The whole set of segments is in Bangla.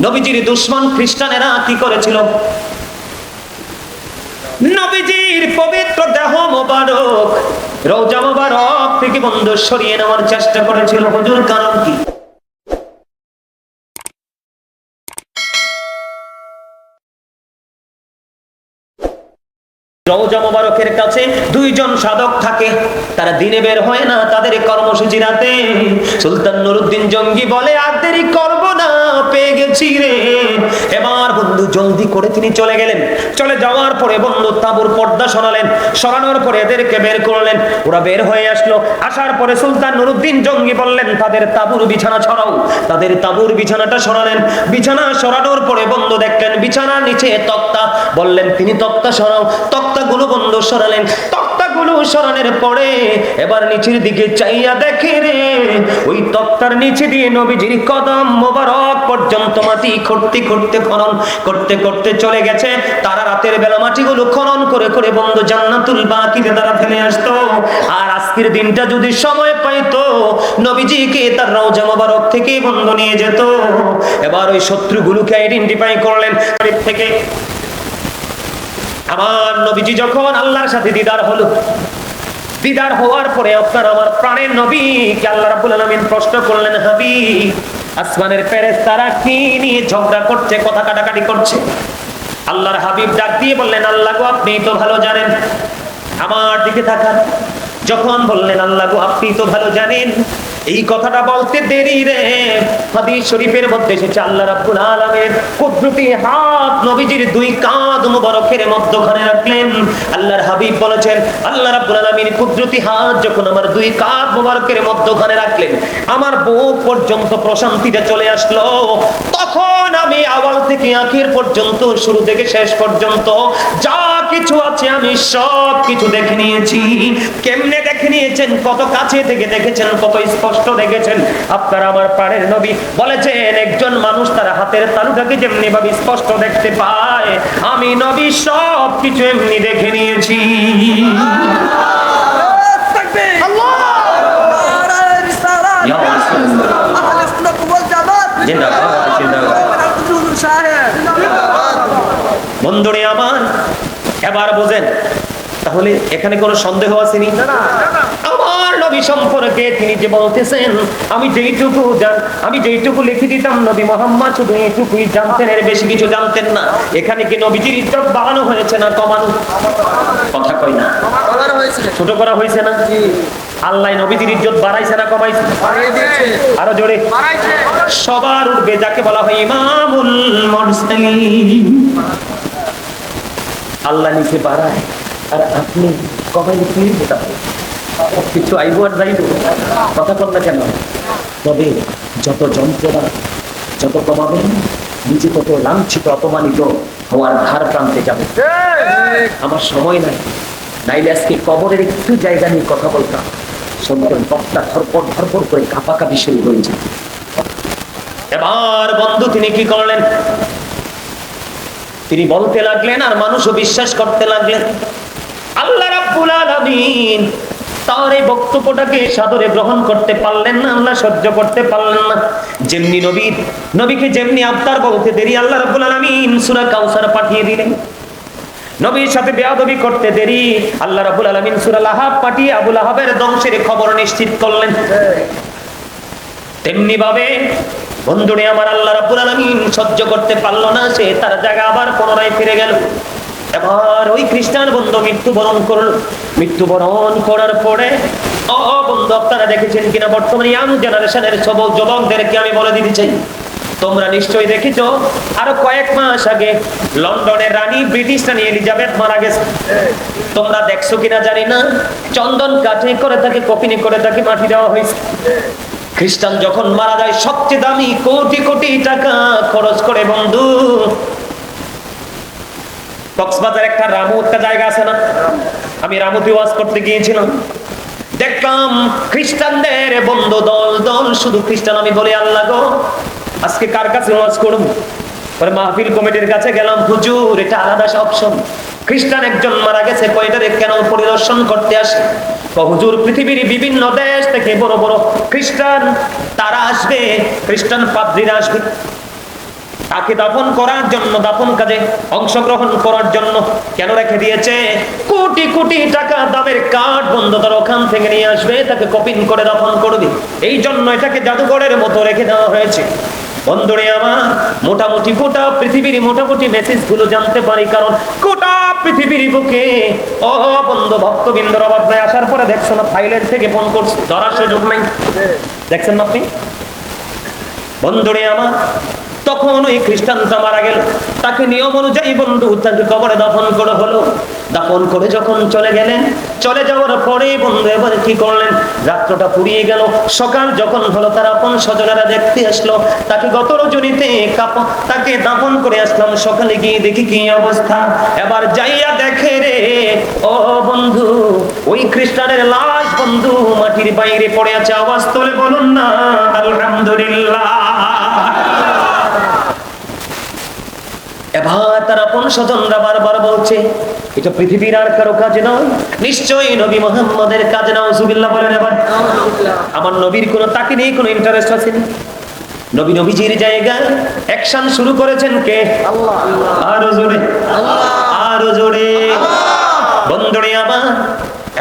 নবীজির দুশ্মন খ্রিস্টানেরা কি করেছিল? নবীজির পবিত্র দেহ মোবারক রোজা মোবারক থেকে বন্ধ সরিয়ে নেওয়ার চেষ্টা করেছিল। হুজুর, কারণ কি? রওজা কাছে দুইজন সাধক থাকে। তারা দিনে বের হয় না, তাদের কর্মসূচি রাতে। সুলতান নুরুদ্দিন জঙ্গি বলে, আর দেরি করব না পেয়ে গেছি রে। এবার বন্ধু, জলদি করে তিনি চলে গেলেন। চলে যাওয়ার পরে বন্ধু তাবুর পর্দা সরালেন। সরানোর পরে এদেরকে বের করলেন। ওরা বের হয়ে আসলো। আসার পরে সুলতান নুরুদ্দিন জঙ্গি বললেন, তাদের তাবুর বিছানা ছড়াও তাদের তাবুর বিছানাটা সরালেন। বিছানা সরানোর পরে বন্ধু দেখলেন, বিছানার নিচে তক্তা। বললেন, তিনি তক্তা সরাও। তক্তাগুলো বন্ধ সরালেন। সরানোর পরে এবার নিচের দিকে চাইয়া দেখে রে, ওই তক্তার নিচে দিয়ে নবীজির কদম মোবারক পর্যন্ত মাটি খুঁড়তে খুঁড়তে খনন করতে করতে চলে গেছে। তারা রাতের বেলা মাটিগুলো খনন করে করে বন্ধ জান্নাতুল বাকিতে তারা ফেলে আসতো। আর আজকের দিনটা যদি সময় পাইতো, নবীজিকে তার রওজা মোবারক থেকে বন্ধ নিয়ে যেত। এবার ওই শত্রুগুলোকে আইডেন্টিফাই করলেন। থেকে আমার নবীজি যখন আল্লাহর সাথে দিদার হলো, দিদার হওয়ার পরে আপনার আমার প্রাণের নবীকে আল্লাহ রাব্বুল আলামিন প্রশ্ন করলেন হাবি আসমানের ফেরেশতারা কি নিয়ে ঝগড়া করছে, কথা কাটাকাটি করছে? আল্লাহর হাবিব ডাক দিয়ে বললেন, আল্লাহ গো, আপনি তো ভালো জানেন, আমার দিকে তাকান। যখন বললেন, আল্লাহ গো, আপনি তো ভালো জানেন এই কথাটা বলতে দেরি রে। হাদিস শরীফের মধ্যে এসেছে, আল্লাহ রাব্বুল আলামিন কুদরতি হাত নবীজির দুই কাঁধ মুবারকের মধ্যখানে রাখলেন। আল্লাহর হাবিব বলেছেন, আল্লাহ রাব্বুল আলামিন কুদরতি হাত যখন আমার দুই কাঁধ মুবারকের মধ্যখানে রাখলেন, আমার বুক পর্যন্ত প্রশান্তিতে চলে আসলো। তখন আমি আওয়াল থেকে আখির পর্যন্ত, শুরু থেকে শেষ পর্যন্ত যা কিছু আছে আমি সব কিছু দেখে নিয়েছি। কেমনে দেখে নিয়েছেন কত কাছে থেকে দেখেছেন, কত স্পষ্ট দেখেছেন। আপনার আমার পাড়ের নবী বলেছেন, একজন মানুষ তার হাতের তালুটাকে যেমনি ভাবে স্পষ্ট দেখতে পায়। আমি নবী সব কিছু এমনি দেখে নিয়েছি। বন্ধুরে আমার, এবার বোঝেন, তাহলে এখানে কোনো সন্দেহ আসেনি নবী সম্পর্কে তিনি যে বলতেছেন, আমি যেইটুকু জান, আমি যেইটুকু লিখে দিতাম, নবী মোহাম্মদ শুধু এইটুকুই জানতেন, এর বেশি কিছু জানতেন না। এখানে কি নবীজির ইজ্জত বাড়ানো হয়েছে না কমানো? কথা কই না। ছোট করা হয়েছে না? আল্লাহ নবীজির ইজ্জত বাড়াইছে না কমাইছে? আরও জোরে। সবার উঠবে যাকে বলা হয় ইমামুল মুরসালিন। আল্লাহ নিচে বাড়ায়, আর আপনি কমাইলে কি বোঝা কিছু আইব আর যাইব। কথা কর না কেন? তবে যত যন্ত্রণা, যত কমাবেন নিজে তত লাঞ্ছিত, অপমানিত হওয়ার ধার প্রান্তে যাবে। আমার সময় নাই। নাইলে আজকে কবরের একটু জায়গা নিয়ে কথা বলতাম। শুনতেন বক্তা ধরপর ধরপর করে কাঁপাকাপি শুরু হয়েছে এবার বন্ধু, তিনি কি করলেন? তিনি বলতে লাগলেন আর মানুষও বিশ্বাস করতে লাগলেন, আল্লাহ রাব্বুল আলামিন তার এই বক্তব্যটাকে সাদরে গ্রহণ করতে পারলেন না, আল্লাহ সহ্য করতে পারলেন না। যেমনি নবী, নবীকে যেমনি আবতার বলতে দেরি, আল্লাহ রাব্বুল আলামিন সূরা কাউসার পাঠিয়ে দিলেন। নবীর সাথে বেয়াদবি করতে দেরি, আল্লাহ রাব্বুল আলামিন সূরা লাহাব পাঠিয়ে আবুল আহাবের ধ্বংসের খবর নিশ্চিত করলেন। তেমনি ভাবে বন্ধুরে, আমার আল্লাহ রাব্বুল আলামিন সহ্য করতে পারল না, সে তার জায়গা আবার পুনরায় ফিরে গেল। এবার ওই খ্রিস্টান বন্ধু মৃত্যুবরণ করল। মৃত্যুবরণ করার পরে, ও বন্ধু, আপনারা দেখেছেন কিনা? বর্তমানে ইয়াং জেনারেশনের সবল যুবকদেরকে আমি বলে দিতে চাই। তোমরা নিশ্চয়ই দেখেছ, আরও কয়েক মাস আগে লন্ডনের রানী ব্রিটিশ রানী এলিজাবেথ মারা গেছে। তোমরা দেখছ কিনা জানি না। চন্দন কাঠে করে তাকে কপিনি করে তাকে মাটি দেওয়া হয়েছে। খ্রিস্টান যখন মারা যায়, সবচেয়ে দামি কোটি কোটি টাকা খরচ করে বন্ধু কক্সবাজার একটা রামু একটা জায়গা আছে না? আমি রামুতে ওয়াজ করতে গিয়েছিলাম। দেখলাম খ্রিস্টানদের বন্ধু দল দল, শুধু খ্রিস্টান, আমি বলি, আল্লাহ গো, আজকে কার কাছে ওয়াজ করব? পরে মাহফিল কমিটির কাছে গেলাম, হুজুর, এটা আলাদা অপশন খ্রিস্টান একজন মারা গেছে কয়টারে কেন পরিদর্শন করতে আসে? হুজুর, পৃথিবীর বিভিন্ন দেশ থেকে বড় বড় খ্রিস্টান, তারা আসবে। খ্রিস্টান পাদ্রীরা আসবে। তাকে দাফন করার জন্য, দাফন কাজে অংশগ্রহণ করার জন্য কেন রেখে দিয়েছে? কোটি কোটি টাকা দামের কাঠ বন্ধ তার ওখান থেকে নিয়ে আসবে, তাকে কপিং করে দাফন করবে এই জন্য এটাকে জাদুঘরের মতো রেখে দেওয়া হয়েছে। বন্ধুরে আমার, মোটামুটি গোটা পৃথিবীর মোটামুটি মেসেজগুলো জানতে পারি, কারণ গোটা পৃথিবীর বুকে ও বন্ধু ভক্তবৃন্দর অভাব নাই। আসার পরে দেখছ না থাইল্যান্ড থেকে ফোন করছে। ধরার সুযোগ নাই। দেখছেন আপনি? বন্ধুরে আমার তখন ওই খ্রিস্টানটা মারা গেল, তাকে নিয়ম অনুযায়ী বন্ধু তাকে কবরে দাফন করা হলো। দাফন করে যখন চলে গেলেন, চলে যাওয়ার পরে বন্ধু এবার কি করলেন? রাত্রটা পুড়িয়ে গেল। সকাল যখন হলো, তার আপন স্বজনেরা দেখতে আসলো। তাকে গত রজনীতে তাকে দাফন করে আসলাম। সকালে গিয়ে দেখি কি অবস্থা। এবার যাইয়া দেখে রে, ও বন্ধু, ওই খ্রিস্টানের লাশ বন্ধু মাটির বাইরে পড়ে আছে। আওয়াজ তোলে বলুন না, আলহামদুলিল্লাহ। এবার তার আপন স্বজনরা বারবার বলছে এটা পৃথিবীর আর কারও কাজে নয়। নিশ্চয়ই নবী মোহাম্মদের কাজে নাও সুবিল্লাহ বলেন এবার। আমার নবীর কোনো তাকে নিয়ে কোনো ইন্টারেস্ট আছে নবী নবীজির জায়গায় অ্যাকশন শুরু করেছেন কে? আল্লাহ আরও জোরে। আরও জোরে। বন্ধুরে আমার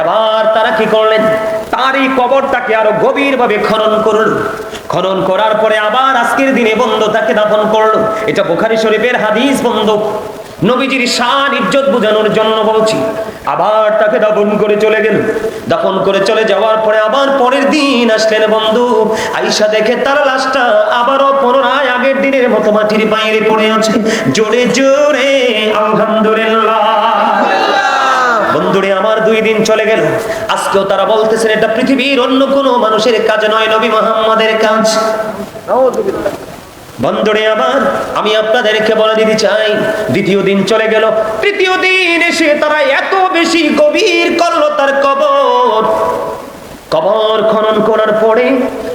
এবার তারা কি করলেন? তারই কবরটাকে আরও গভীর ভাবে খনন করল। খনন করার পরে আবার আজকের দিনে বন্ধ তাকে দাফন করল। এটা বোখারি শরীফের হাদিস বন্ধ। নবীজির শান, ইজ্জত বোঝানোর জন্য বলছি। আবার তাকে দাফন করে চলে গেল। দাফন করে চলে যাওয়ার পরে আবার পরের দিন আসলেন বন্ধু। আইসা দেখে তার লাশটা আবারও পুনরায় আগের দিনের মতো মাটির বাইরে পড়ে আছে। জোরে জোরে, আলহামদুলিল্লাহ। বন্ধুরে, আমার দুই দিন চলে গেল। আজকেও তারা বলতেছেন, এটা পৃথিবীর অন্য কোনো মানুষের কাজ নয়, নবী মোহাম্মদের কাজ। বন্ধুরে, আমার, আমি আপনাদেরকে বলে দিতে চাই, দ্বিতীয় দিন চলে গেল। তৃতীয় দিন এসে তারা এত বেশি গভীর করল তার কবর। কবর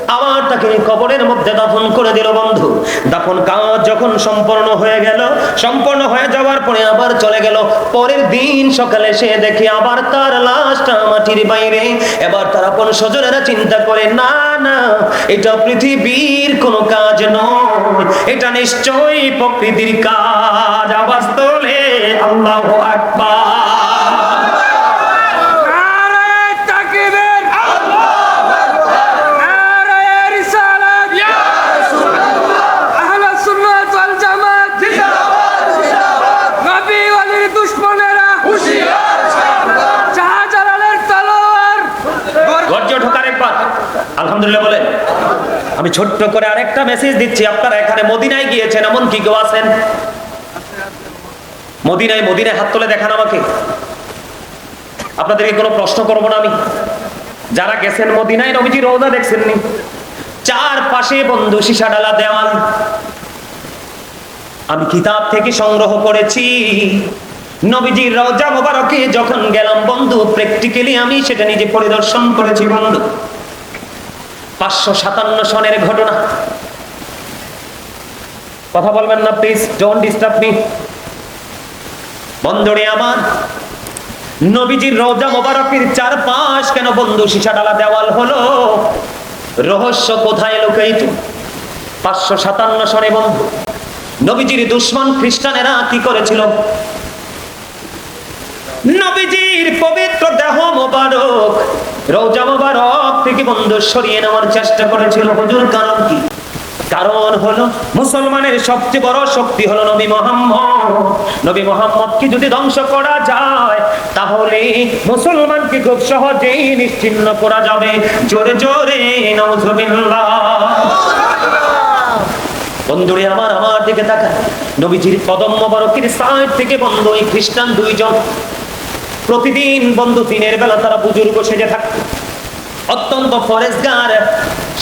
আবার তাকে কবরের মধ্যে দাফন করে দিল বন্ধু। দাফন কাজ যখন সম্পূর্ণ হয়ে গেল সম্পূর্ণ হয়ে যাওয়ার পরে আবার চলে গেল। পরের দিন সকালে সে দেখে আবার তার লাশটা মাটির বাইরে। এবার তার আপন স্বজনেরা চিন্তা করে, না না, এটা পৃথিবীর কোনো কাজ নয়। এটা নিশ্চয়ই প্রকৃতির কাজ। তোলে আল্লাহ আকবার। আমি ছোট্ট করে আরেকটা মেসেজ দিচ্ছি। আপনারা এখানে মদিনায় গিয়েছেন, এমন কি কেউ আছেন? মদিনায় মদিনায় হাত তুলে দেখান আমাকে। আপনাদেরকে কোনো প্রশ্ন করব না আমি। যারা গেছেন মদিনায়, নবীজি রৌদা দেখছেননি। চার পাশে বন্ধু সীসা ডালা দেওয়াল। আমি কিতাব থেকে সংগ্রহ করেছি। নবীজির রওজা মোবারকে যখন গেলাম, বন্ধু প্র্যাকটিক্যালি আমি সেটা নিজে পরিদর্শন করেছি, বন্ধু। পাঁচশো সাতান্ন সনের ঘটনা। কথা বলবেন না প্লিজ ডোন্ট ডিস্টার্ব মি বন্ধুরে আমার, নবীজির রওজা মোবারকের চারপাশ কেন বন্ধু সীসা ডালা দেওয়াল হলো? রহস্য কোথায় লুকাইত পাঁচশো সাতান্ন সনে বন্ধু, নবীজির দুশ্মন খ্রিস্টানেরা কি করেছিল? নবীজির পবিত্র দেহ মোবারক। রোজা মোবারক থেকে বন্ধু সরিয়ে নেওয়ার চেষ্টা করেছিল হুজুর, কারণ কি? কারণ হলো মুসলমানের সবচেয়ে বড় শক্তি হলো নবী মোহাম্মদ। নবী মোহাম্মদকে যদি ধ্বংস করা যায়, তাহলে মুসলমানকে খুব সহজেই নিশ্চিন্ন করা যাবে। জোরে জোরে নওজুবিল্লাহ বন্ধুরে, আমার আমার দিকে তাকা নবীজির কদম মোবারকের সাইড থেকে বন্ধু এই খ্রিস্টান দুইজন প্রতিদিন বন্ধু দিনের বেলা তারা বুজুর্গ সেজে থাকতেন অত্যন্ত ফরেজগার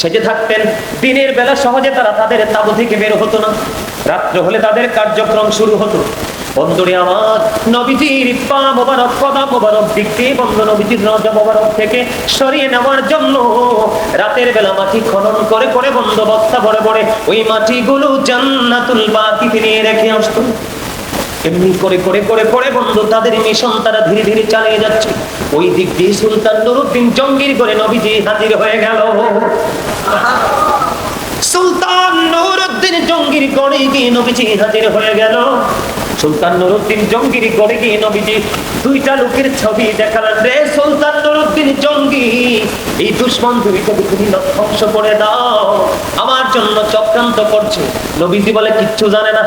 সেজে থাকতেন। দিনের বেলা সহজে তারা তাদের তাবু থেকে বের হতো না। রাত্রে হলে তাদের কার্যক্রম শুরু হতো। বন্ধুরে আমার দিক থেকে সরিয়ে নেওয়ার জন্য রাতের বেলা মাটি খনন করে করে ভরে ওই মাটিগুলো জান্নাতুল নিয়ে রেখে আসতো। এমনি করে করে করে করে বন্ধু, তাদের মিশন তারা ধীরে ধীরে চালিয়ে যাচ্ছে। ওই দিক দিয়ে সুলতান নুরুদ্দিন জঙ্গির করে নবীজি হাজির হয়ে গেল। সুলতান নুরুদ্দিন জঙ্গির গড়ে গিয়ে নবীজি হাজির হয়ে গেল। সুলতান নুরুদ্দিন জঙ্গির গড়ে গিয়ে নবীজি দুইটা লোকের ছবি দেখালেন। রে সুলতান নুরুদ্দিন জঙ্গি, এই দুশ্মন দুইটাকে তুমি ধ্বংস করে দাও, আমার জন্য চক্রান্ত করছে। নবীজি বলে, কিচ্ছু জানে না।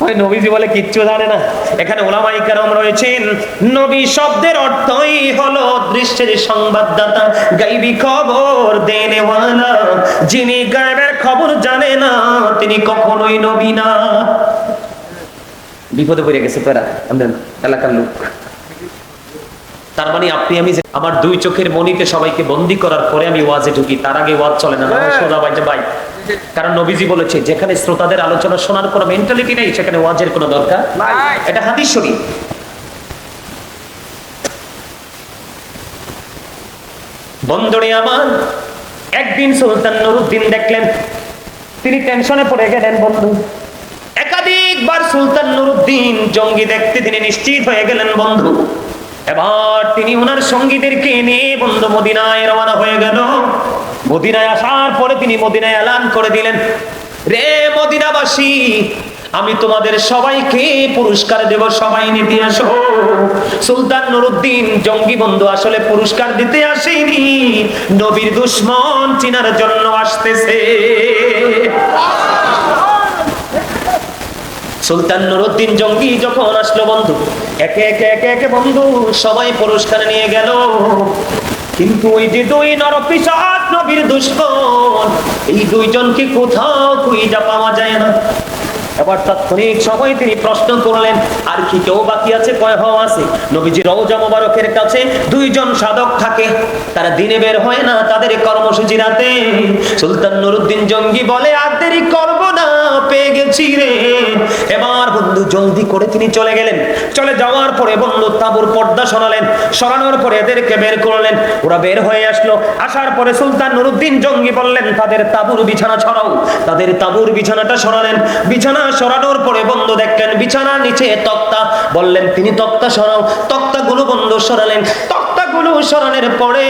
ওই নবীজি বলে কিচ্ছু জানে না। এখানে ওলামাই কেরাম রয়েছেন। নবী শব্দের অর্থই হলো সংবাদদাতা গাইবি খবর দেনেওয়ালা। যিনি গায়েবের খবর জানে না তিনি কখনোই নবী না। বিপদে পড়ে গেছে তোরা। আমাদের এলাকার লোক। তার মানে আপনি আমি যে আমার দুই চোখের মনিতে সবাইকে বন্দি করার পরে আমি ওয়াজে ঢুকি তার আগে ওয়াজ চলে না। না হয়। সোজা বাইতে বাই। কারণ নবীজি বলেছে যেখানে শ্রোতাদের আলোচনা শোনার কোনো মেন্টালিটি নেই সেখানে ওয়াজের কোনো দরকার এটা হাদিস শরীফ। বন্ধুরে আমার একদিন সুলতান নুরুদ্দিন দেখলেন তিনি টেনশনে পড়ে গেলেন বন্ধু। একাধিকবার সুলতান নুরুদ্দিন জঙ্গি দেখতে তিনি নিশ্চিত হয়ে গেলেন বন্ধু। এবার তিনি ওনার সঙ্গীদেরকে নিয়ে বন্ধু মদিনায় রওনা হয়ে গেল। মদিনায় আসার পরে তিনি মদিনায় এলান করে দিলেন। রে মদিনাবাসী, আমি তোমাদের সবাইকে পুরস্কার দেব, সবাই নিতে আসো। সুলতান নুরুদ্দিন, জঙ্গি বন্ধু, আসলে পুরস্কার দিতে আসেনি। নবীর দুশ্মন চিনার জন্য আসতেছে। সুলতান নুরুদ্দিন, জঙ্গি যখন আসলো বন্ধু, একে একে একে একে বন্ধু সবাই পুরস্কার নিয়ে গেল। কিন্তু ওই যে দুই নরপিসাদ নবীর দুশ্মন এই দুইজনকে কোথাও খুঁজা পাওয়া যায় না। এবার তাৎক্ষণিক সময় তিনি প্রশ্ন করলেন, আর কি কেউ বাকি আছে? কয় আছে? নবীজি রওজা মোবারকের কাছে দুইজন সাধক থাকে। তারা দিনে বের হয় না তাদের কর্মসূচি রাতে। সুলতান নুরুদ্দিন জঙ্গি বলে, আর দেরি করব না, পেয়ে গেছি রে। এবার বন্ধু জলদি করে তিনি চলে গেলেন। চলে যাওয়ার পরে বন্ধু তাবুর পর্দা সরালেন। সরানোর পরে এদেরকে বের করলেন। ওরা বের হয়ে আসলো। আসার পরে সুলতান নুরুদ্দিন জঙ্গি বললেন, তাদের তাবুর বিছানা ছড়াও তাদের তাবুর বিছানাটা সরালেন। বিছানা সরানোর পরে বন্ধু দেখলেন বিছানার নিচে তক্তা। বললেন তিনি তক্তা সরাও। তক্তাগুলো বন্ধু সরালেন। তক্তাগুলো সরানোর পরে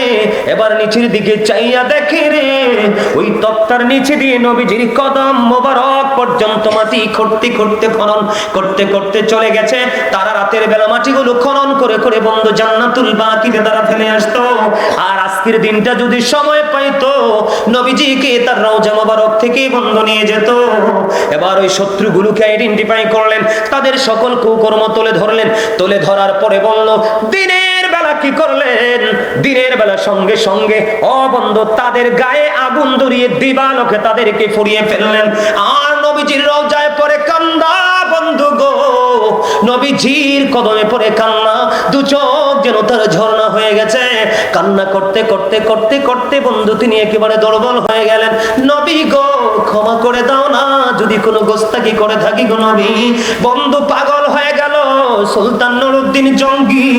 এবার নিচের দিকে চাইয়া দেখে রে, ওই তক্তার নিচে দিয়ে নবীজির কদম মোবারক পর্যন্ত মাটি খুঁড়তে খুঁড়তে খনন করতে করতে চলে গেছে। তারা রাতের বেলা মাটিগুলো খনন করে করে বন্ধ জান্নাতুল বাকিতে তারা ফেলে আসতো। আর আজকের দিনটা যদি সময় পাইতো, নবীজিকে তার রওজা মোবারক থেকে বন্ধ নিয়ে যেত। এবার ওই শত্রুগুলোকে আইডেন্টিফাই করলেন, তাদের সকল কুকর্ম তুলে ধরলেন। তুলে ধরার পরে বলল, দিনের কি করলেন? দিনের বেলা সঙ্গে সঙ্গে অবন্ধ তাদের গায়ে আগুন ধরিয়ে দিবালোকে তাদেরকে ফুরিয়ে ফেললেন। আর নবীজির রওজায় পরে কান্দা বন্ধু গো। নবীজির কদমে পড়ে কান্না, দু চোখ যেন তার ঝর্ণা হয়ে গেছে। কান্না করতে করতে করতে করতে বন্ধু, তিনি একেবারে দুর্বল হয়ে গেলেন। নবী গো, ক্ষমা করে দাও না, যদি কোনো গোস্তাকি করে থাকি গো নবী। বন্ধু, পাগল হয়ে গেল। সুলতান নুরুদ্দিন জঙ্গি।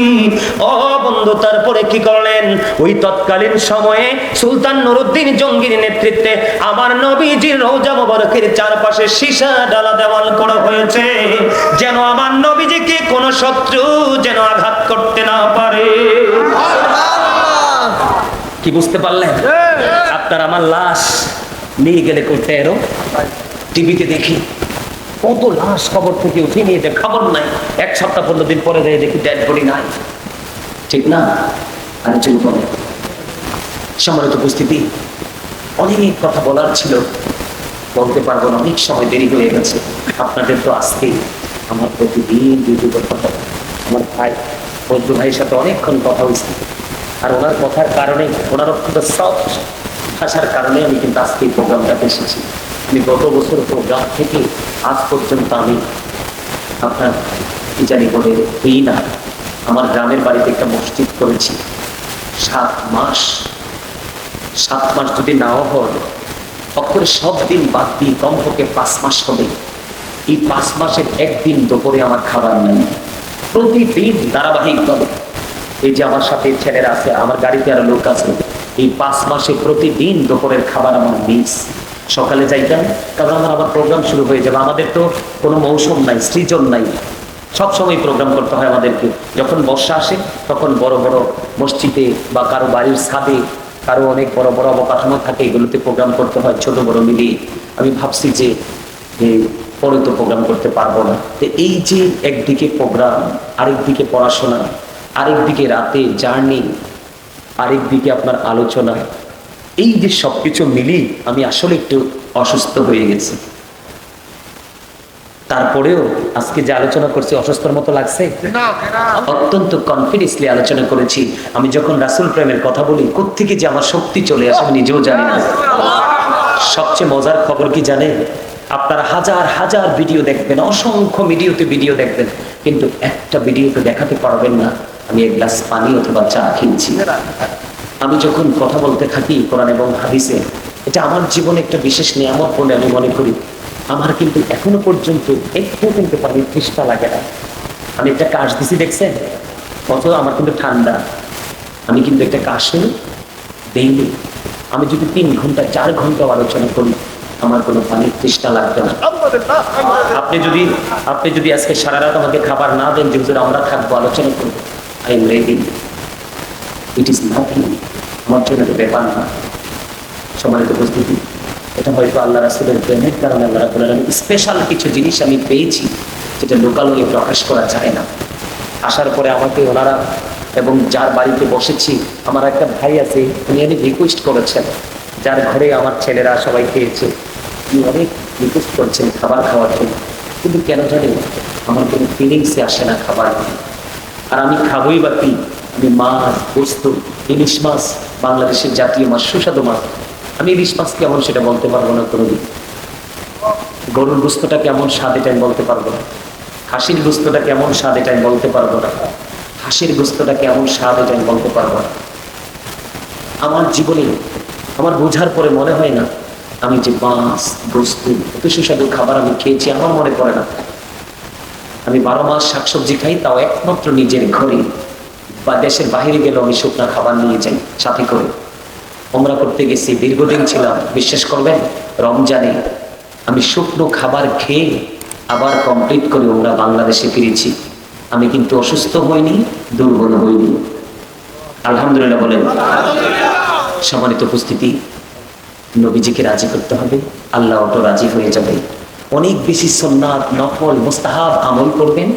ও বন্ধু তারপরে কি করলেন? ওই তৎকালীন সময়ে সুলতান নুরুদ্দিন জঙ্গির নেতৃত্বে আমার নবীজির রওজা মোবারকের চারপাশে সীসা ডালা দেওয়াল করা হয়েছে। যেন আমার নবীজিকে কোনো শত্রু যেন আঘাত করতে না পারে। কি বুঝতে পারলেন? আপনার আমার লাশ নিয়ে গেলে করতে এরো টিভিতে দেখি। কত লাশ খবর থেকে উঠে নিয়ে যায় খবর নাই। এক সপ্তাহ পনেরো দিন পরে যাই দেখি ডেড বডি নাই। ঠিক না? আর করে। সম্মানিত উপস্থিতি, অনেক কথা বলার ছিল। বলতে পারব না, অনেক সময় দেরি হয়ে গেছে। আপনাদের তো আজকে আমার প্রতিদিন ইউটিউবের কথা। আমার ভাই, বন্ধু ভাইয়ের সাথে অনেকক্ষণ কথা হয়েছে। আর ওনার কথার কারণে, ওনার অত্যন্ত সফট ভাষার কারণে আমি কিন্তু আজকে প্রোগ্রামটাতে এসেছি। আমি গত বছর প্রোগ্রাম থেকে আজ পর্যন্ত আমি আপনার কি বলে এই না। আমার গ্রামের বাড়িতে একটা মসজিদ করেছি। সাত মাস সাত মাস যদি নাও হয় অক্ষরে সব দিন বাদ দিয়ে কমপক্ষে পাঁচ মাস হবে এই পাঁচ মাসের একদিন দুপুরে আমার খাবার নেই। প্রতিদিন ধারাবাহিক ভাবে এই যে আমার সাথে ছেলেরা আছে, আমার গাড়িতে আরও লোক আছে। এই পাঁচ মাসে প্রতিদিন দুপুরের খাবার আমার মিস সকালে যাইতাম, কারণ আমার আবার প্রোগ্রাম শুরু হয়ে যাবে। আমাদের তো কোনো মৌসুম নাই সৃজন নাই। সবসময় প্রোগ্রাম করতে হয় আমাদেরকে। যখন বর্ষা আসে, তখন বড় বড় মসজিদে বা কারও বাড়ির ছাদে, কারও অনেক বড় বড় অবকাঠামো থাকে, এগুলোতে প্রোগ্রাম করতে হয় ছোট বড় মিলিয়ে আমি ভাবছি যে পরে তো প্রোগ্রাম করতে পারব না। তো এই যে একদিকে প্রোগ্রাম আরেকদিকে পড়াশোনা, আরেকদিকে রাতে জার্নি, আরেকদিকে আপনার আলোচনা এই যে সবকিছু মিলি আমি আসলে একটু অসুস্থ হয়ে গেছি। তারপরেও আজকে যে আলোচনা করছি অসুস্থর মতো লাগছে? অত্যন্ত কনফিডেন্সলি আলোচনা করেছি। আমি যখন রাসুল প্রেমের কথা বলি কোত্থেকে যে আমার শক্তি চলে আসে আমি নিজেও জানি না। সবচেয়ে মজার খবর কি জানে? আপনারা হাজার হাজার ভিডিও দেখবেন অসংখ্য ভিডিওতে ভিডিও দেখবেন। কিন্তু একটা ভিডিওতে দেখাতে পারবেন না। আমি এক গ্লাস পানি অথবা চা খেয়েছি। আমি যখন কথা বলতে থাকি কোরআন এবং হাদিসে, এটা আমার জীবনে একটা বিশেষ নিয়ামত বলে আমি মনে করি। আমার কিন্তু এখনও পর্যন্ত একটু কিন্তু পানির তৃষ্ণা লাগে না। আমি একটা কাশ দিছি, দেখছেন? অথচ আমার কিন্তু ঠান্ডা। আমি কিন্তু একটা কাশ ডেইলি আমি যদি তিন ঘণ্টা, চার ঘণ্টা আলোচনা করি, আমার কোনো পানির তৃষ্ঠা লাগবে না। আপনি যদি আপনি যদি আজকে সারা রাত আমাকে খাবার না দেন যে আমরা থাকব, আলোচনা করব I am ready it is nothing জন্য ব্যাপার না। সম্মানিত উপস্থিতি, এটা হয়তো আল্লাহ রাসুলের প্রেমের কারণে আল্লাহ স্পেশাল কিছু জিনিস আমি পেয়েছি যেটা লোকালয়ে প্রকাশ করা যায় না। আসার পরে আমাকে ওনারা এবং যার বাড়িতে বসেছি, আমার একটা ভাই আছে, উনি অনেক রিকোয়েস্ট করেছেন, যার ঘরে আমার ছেলেরা সবাই খেয়েছে। উনি অনেক রিকোয়েস্ট করছেন খাবার খাওয়ার জন্য। কিন্তু কেন জানি আমার কোনো ফিলিংসে আসে না খাবার আর আমি খাবই বা কি? আমি মাছ, পোস্ত, ইলিশ মাছ বাংলাদেশের জাতীয় মাছ, সুস্বাদু মাছ। আমি ইলিশ মাছ কেমন সেটা বলতে পারব না কোনোদিন। গরুর গুস্তটা কেমন, স্বাদ এটা বলতে পারব না। খাসির গুস্তটা কেমন, স্বাদ এটা বলতে পারব না। হাসির গুস্তটা কেমন, স্বাদ এটা বলতে পারব না। আমার জীবনে, আমার বোঝার পরে মনে হয় না, আমি যে মাছ, বস্তু, এত সুস্বাদু খাবার আমি খেয়েছি, আমার মনে পড়ে না। আমি বারো মাস শাকসবজি খাই, তাও একমাত্র নিজের ঘরে বা দেশের বাইরে গেলে আমি শুকনা খাবার নিয়ে যাই, সাথে করে। ওমরা করতে গেছি, দীর্ঘদিন ছিলাম। বিশ্বাস করবেন, রমজানে আমি শুকনো খাবার খেয়ে আবার কমপ্লিট করে ওমরা বাংলাদেশে ফিরেছি। আমি কিন্তু অসুস্থ হইনি, দুর্বল হইনি। আলহামদুলিল্লাহ বলেন। সম্মানিত উপস্থিতি, নবীজিকে রাজি করতে হবে, আল্লাহ অটো রাজি হয়ে যাবে। অনেক বেশি সন্ন্যাত নফল, মোস্তাহাব আমল করবেন।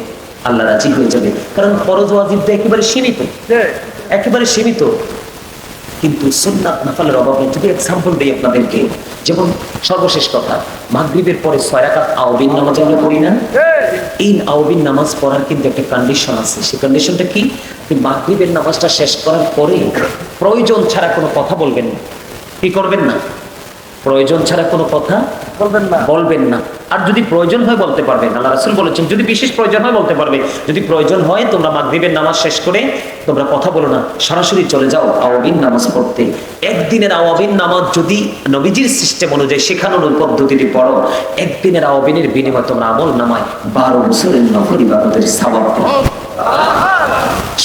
আল্লাহ রাজি হয়ে যাবে। কারণ ফরজ ওয়াজিবটা একেবারে সীমিত। একেবারে সীমিত। কিন্তু সুন্নাত নাফালের অভাব নেই যদি এক্সাম্পল দিই আপনাদেরকে যেমন সর্বশেষ কথা মাগরিবের পরে ছয় রাকাত আওবিন নামাজ আমরা করি না? এই আওবিন নামাজ পড়ার কিন্তু একটা কন্ডিশন আছে। সেই কন্ডিশনটা কি? মাগরিবের নামাজটা শেষ করার পরে প্রয়োজন ছাড়া কোনো কথা বলবেন না। কি করবেন না? প্রয়োজন ছাড়া কোনো কথা বলবেন না। বলবেন না। আর যদি প্রয়োজন হয় বলতে পারবেন। আল্লাহ রাসুল বলেছেন যদি বিশেষ প্রয়োজন হয় বলতে পারবে। যদি প্রয়োজন হয় তোমরা মাগরিবের নামাজ শেষ করে তোমরা কথা বলো না সরাসরি চলে যাও আওয়াবিন নামাজ পড়তে। একদিনের আওয়াবিন নামাজ যদি নবীজির সিস্টেম অনুযায়ী শেখানোর পদ্ধতিটি পড়ো একদিনের আওয়াবিনের বিনিময় তোমরা আমল নামায় বারো বছরের নফল ইবাদতের সাবাব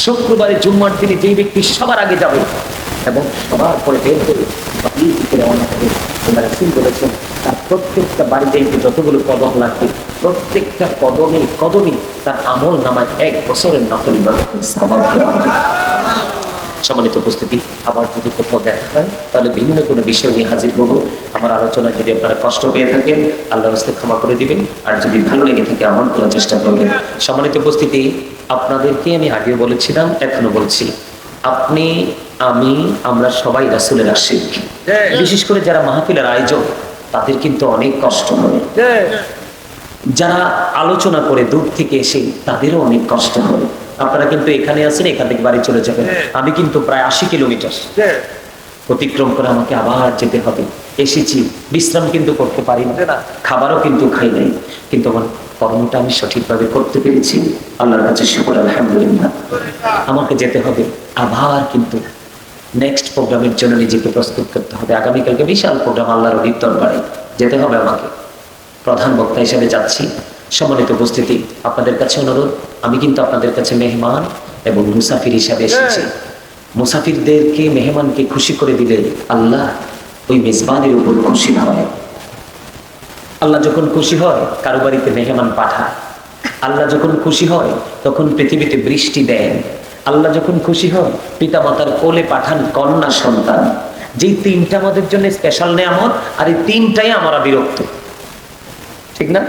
শুক্রবারে জুম্মার দিনে যেই ব্যক্তি সবার আগে যাবে এবং সবার পরে বের করে রাসূল বলেছেন? তার প্রত্যেকটা বাড়িতে যতগুলো কদম লাগবে, প্রত্যেকটা কদমে কদমে তার আমল নামায় এক বছরের নকল। সম্মানিত উপস্থিতি, আবার যদি কোথাও দেখা হয়, তাহলে বিভিন্ন কোনো বিষয় নিয়ে হাজির হব। আমার আলোচনা যদি আপনারা কষ্ট পেয়ে থাকেন আল্লাহ হস্তে ক্ষমা করে দিবেন। আর যদি ভালো লেগে থাকে, আমল করার চেষ্টা করবেন। সম্মানিত উপস্থিতি, আপনাদেরকে আমি আগেও বলেছিলাম, এখনও বলছি। আপনি আমি আমরা সবাই রাসুলের আশিক। বিশেষ করে যারা মাহফিলের আয়োজক তাদের কিন্তু অনেক কষ্ট হয়। যারা আলোচনা করে দূর থেকে এসে তাদেরও অনেক কষ্ট হয়। আপনারা কিন্তু এখানে আছেন এখান থেকে বাড়ি চলে যাবেন। আমি কিন্তু প্রায় আশি কিলোমিটার। অতিক্রম করে আমাকে আবার যেতে হবে। এসেছি। বিশ্রাম কিন্তু করতে পারি না। না। খাবারও কিন্তু খাই নাই। কিন্তু আমার কর্মটা আমি সঠিকভাবে করতে পেরেছি। আল্লাহর কাছে শুকর, আলহামদুলিল্লাহ। আমাকে যেতে হবে আবার, কিন্তু নেক্সট প্রোগ্রামের জন্য নিজেকে প্রস্তুত করতে হবে। আগামীকালকে বিশাল প্রোগ্রাম আল্লাহর অধিক দরবারে। যেতে হবে আমাকে। প্রধান বক্তা হিসেবে যাচ্ছি। সম্মানিত উপস্থিতি, আপনাদের কাছে অনুরোধ, আমি কিন্তু আপনাদের কাছে মেহমান এবং মুসাফির হিসাবে এসেছি। মুসাফিরদেরকে, মেহমানকে খুশি করে দিলে আল্লাহ ওই মেজবানের উপর খুশি হয়। আল্লাহ যখন খুশি হয়, কারও বাড়িতে মেহমান পাঠায় আল্লাহ যখন খুশি হয়, তখন পৃথিবীতে বৃষ্টি দেন। আল্লাহ যখন খুশি হয় পিতা মাতার কোলে পাঠান কন্যা সন্তান। যেই তিনটা আমাদের জন্য স্পেশাল নেয়ামত, আর এই তিনটাই আমরা বিরক্ত। ঠিক না?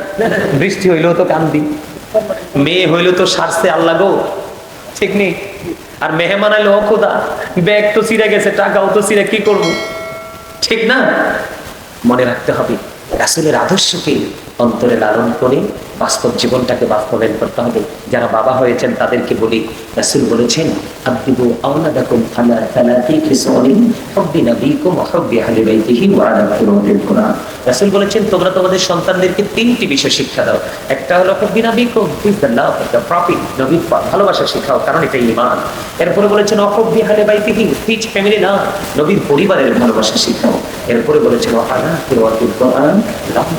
বৃষ্টি হইলেও তো কান্দি। মেয়ে হইলেও তো সারছে আল্লাহ গো। ঠিক নেই? আর মেহমান আইলো খোদা, ব্যাগ তো ছিঁড়ে গেছে, টাকাও তো ছিঁড়ে, কি করব? ঠিক না? মনে রাখতে হবে। রাসুলের আদর্শকে অন্তরে লালন করে বাস্তব জীবনটাকে বাস্তবায়ন করতে হবে। যারা বাবা হয়েছেন, তাদেরকে বলি, রাসুল বলেছেন কুরআন। বলেছেন, তোমরা তোমাদের সন্তানদেরকে তিনটি বিষয় শিক্ষা দাও। একটা হলো ভালোবাসা শেখাও, কারণ এটা ঈমান। এরপরে বলেছেন অহুব্বি আহলি বাইতিহি ফ্যামিলি লাভ নবীর পরিবারের ভালোবাসা শেখাও। এরপরে বলেছেন ওয়াহানা তিলাওয়াতুল Quran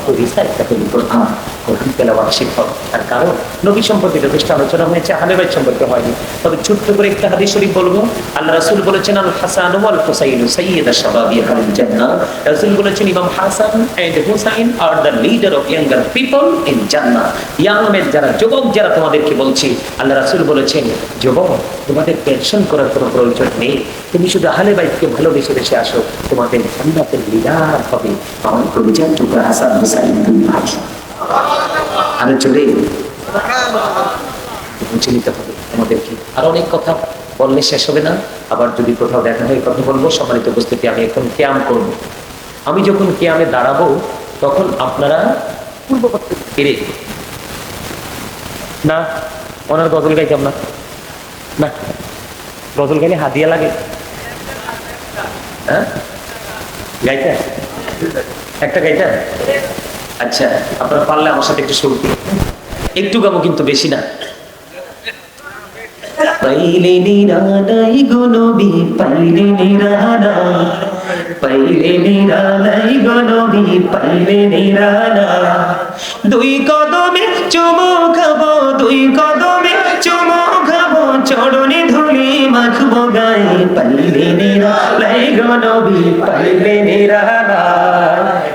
to recite the Quran Quran তেলাওয়াত শিখাও তার কারণ, নবী সম্পর্কে যথেষ্ট আলোচনা হয়েছে, আহলে বাইত সম্পর্কে হয়নি। তবে ছোট্ট করে একটা হাদিস শরীফ বলব। আল্লাহ রাসূল বলেছেন, আল হাসান ওয়াল হুসাইন, সাইয়্যিদ আশ-শাবাবি আহলিল জান্নাহ। রাসূল বলেছেন, imam Hasan and Hussain are the leader of younger people in Jannah. Young men যারা, যুবক যারা তোমাদেরকে বলছি, আল্লাহ রাসূল বলেছেন, যুবক, তোমাদের টেনশন করার কোনো প্রয়োজন নেই। তুমি শুধু আহলে বাইতকে ভালোবেসে বেশি আসো। তোমাদের লিডার হবে আমার হাসান হুসাইন দুই ভাই আরও বুঝে নিতে হবে আমাদেরকে আর অনেক কথা বললে শেষ হবে না আবার যদি কোথাও দেখা হয় কথা বলব সম্মানিত উপস্থিতি আমি এখন ক্যাম করব আমি যখন ক্যামে দাঁড়াবো তখন আপনারা পূর্ববর্তী ফিরে না ওনার গজল গাইতাম না না গজল গাইলে হাদিয়া লাগে হ্যাঁ গাইতে? একটা গাইতে? আচ্ছা আপনারা পারলে আমার সাথে একটু একটু গাবো কিন্তু বেশি না। পাইলে নিরালাই গো নবী, পাইলে পাইলে নিরালাই গো নবী, পাইলে দুই কদমে চুমু খাব, দুই কদমে পাইলে নিরালাই গো নবী পাইলে নিরালা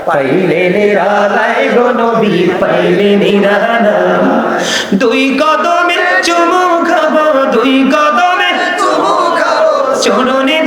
পাইলে নিরালাই গো নবী পাইলে নিরালা দুই কদমে চুমু খাব দুই কদমে চুমু খাব চরণে